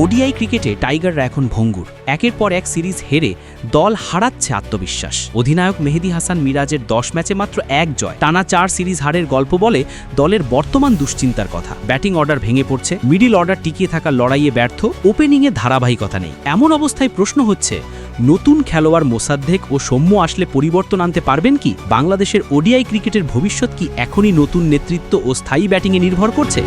ODI ক্রিকেটে টাইগাররা এখন ভঙ্গুর। একের পর এক সিরিজ হেরে দল হারাচ্ছে আত্মবিশ্বাস। অধিনায়ক মেহেদি হাসান মিরাজের দশ ম্যাচে মাত্র এক জয়। টানা চার সিরিজ হারের গল্প বলে দলের বর্তমান দুশ্চিন্তার কথা। ব্যাটিং অর্ডার ভেঙে পড়ছে, মিডিল অর্ডার টিকিয়ে থাকা লড়াইয়ে ব্যর্থ, ওপেনিংয়ে ধারাবাহিকতা নেই। এমন অবস্থায় প্রশ্ন হচ্ছে, নতুন খেলোয়াড় মোসাদ্দেক ও সৌম্য আসলে পরিবর্তন আনতে পারবেন কি? বাংলাদেশের ওডিআই ক্রিকেটের ভবিষ্যৎ কি এখনই নতুন নেতৃত্ব ও স্থায়ী ব্যাটিংয়ে নির্ভর করছে?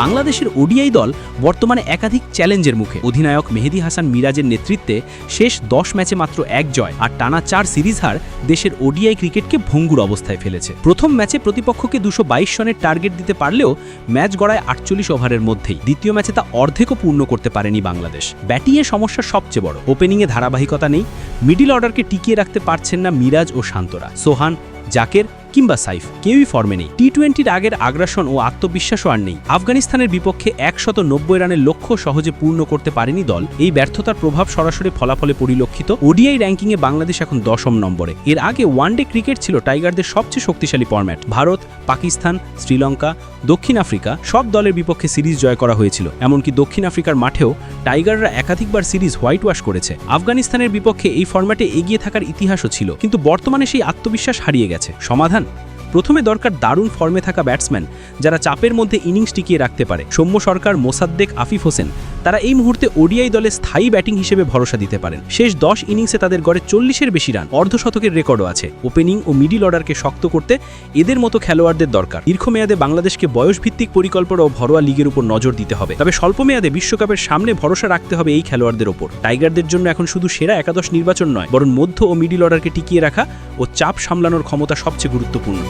বাংলাদেশের ওডিআই দল বর্তমানে একাধিক চ্যালেঞ্জের মুখে। অধিনায়ক মেহেদি হাসান মিরাজের নেতৃত্বে শেষ দশ ম্যাচে মাত্র এক জয় আর টানা চার সিরিজ হার দেশের ওডিআই ক্রিকেটকে ভঙ্গুর অবস্থায় ফেলেছে। প্রথম ম্যাচে প্রতিপক্ষকে দুশো বাইশ রানের টার্গেট দিতে পারলেও ম্যাচ গড়ায় আটচল্লিশ ওভারের মধ্যেই। দ্বিতীয় ম্যাচে তা অর্ধেকও পূর্ণ করতে পারেনি বাংলাদেশ। ব্যাটিংয়ে সমস্যা সবচেয়ে বড়। ওপেনিংয়ে ধারাবাহিকতা নেই। মিডিল অর্ডারকে টিকিয়ে রাখতে পারছেন না মিরাজ ও শান্তরা। সোহান, জাকের কিংবা সাইফ, কেউই ফর্মে নেই। টি টোয়েন্টির আগের আগ্রাসন ও আত্মবিশ্বাসও আর নেই। আফগানিস্তানের বিপক্ষে একশত নব্বই রানের লক্ষ্য সহজে পূর্ণ করতে পারেনি দল। এই ব্যর্থতার প্রভাব সরাসরি ফলাফলে পরিলক্ষিত। ওডিআই র্যাঙ্কিংয়ে বাংলাদেশ এখন দশম নম্বরে। এর আগে ওয়ানডে ক্রিকেট ছিল টাইগারদের সবচেয়ে শক্তিশালী ফরম্যাট। ভারত, পাকিস্তান, শ্রীলঙ্কা, দক্ষিণ আফ্রিকা সব দলের বিপক্ষে সিরিজ জয় করা হয়েছিল। এমনকি দক্ষিণ আফ্রিকার মাঠেও টাইগাররা একাধিকবার সিরিজ হোয়াইট ওয়াশ করেছে। আফগানিস্তানের বিপক্ষে এই ফরম্যাটে এগিয়ে থাকার ইতিহাসও ছিল। কিন্তু বর্তমানে সেই আত্মবিশ্বাস হারিয়ে গেছে। সমাধান 시간 প্রথমে দরকার দারুণ ফর্মে থাকা ব্যাটসম্যান, যারা চাপের মধ্যে ইনিংস টিকিয়ে রাখতে পারে। সৌম্য সরকার, মোসাদ্দেক, আফিফ হোসেন, তারা এই মুহূর্তে ওডিআই দলে স্থায়ী ব্যাটিং হিসেবে ভরসা দিতে পারেন। শেষ দশ ইনিংসে তাদের গড়ে চল্লিশের বেশি রান, অর্ধশতকের রেকর্ডও আছে। ওপেনিং ও মিডিল অর্ডারকে শক্ত করতে এদের মতো খেলোয়াড়দের দরকার। দীর্ঘমেয়াদে বাংলাদেশকে বয়সভিত্তিক পরিকল্পনা ও ঘরোয়া লিগের উপর নজর দিতে হবে। তবে স্বল্পমেয়াদে বিশ্বকাপের সামনে ভরসা রাখতে হবে এই খেলোয়াড়দের ওপর। টাইগারদের জন্য এখন শুধু সেরা একাদশ নির্বাচন নয়, বরং মধ্য ও মিডিল অর্ডারকে টিকিয়ে রাখা ও চাপ সামলানোর ক্ষমতা সবচেয়ে গুরুত্বপূর্ণ।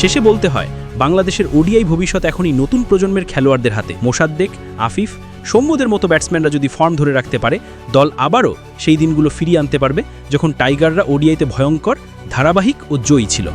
শেষে বলতে হয়, বাংলাদেশের ওডিআই ভবিষ্যৎ এখনই নতুন প্রজন্মের খেলোয়াড়দের হাতে। মোসাদ্দেক আফিফ, সৌম্যদের মতো ব্যাটসম্যানরা যদি ফর্ম ধরে রাখতে পারে, দল আবারও সেই দিনগুলো ফিরিয়ে আনতে পারবে, যখন টাইগাররা ওডিআইতে ভয়ঙ্কর, ধারাবাহিক ও জয়ী ছিল।